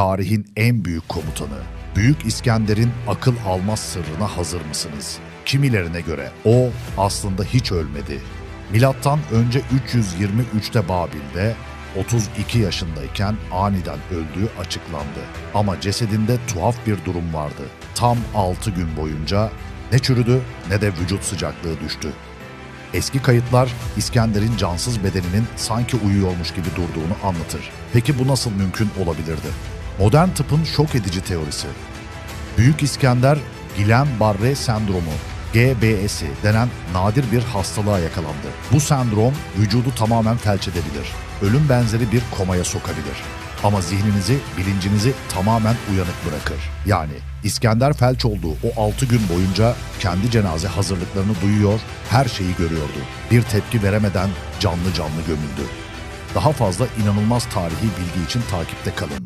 tarihin en büyük komutanı. Büyük İskender'in akıl almaz sırrına hazır mısınız? Kimilerine göre o aslında hiç ölmedi. Milattan önce 323'te Babil'de 32 yaşındayken aniden öldüğü açıklandı. Ama cesedinde tuhaf bir durum vardı. Tam 6 gün boyunca ne çürüdü ne de vücut sıcaklığı düştü. Eski kayıtlar İskender'in cansız bedeninin sanki uyuyormuş gibi durduğunu anlatır. Peki bu nasıl mümkün olabilirdi? Modern tıpın şok edici teorisi. Büyük İskender Guillain-Barré sendromu GBS'i denen nadir bir hastalığa yakalandı. Bu sendrom vücudu tamamen felç edebilir. Ölüm benzeri bir komaya sokabilir. Ama zihninizi, bilincinizi tamamen uyanık bırakır. Yani İskender felç olduğu o 6 gün boyunca kendi cenaze hazırlıklarını duyuyor, her şeyi görüyordu. Bir tepki veremeden canlı canlı gömüldü. Daha fazla inanılmaz tarihi bilgi için takipte kalın.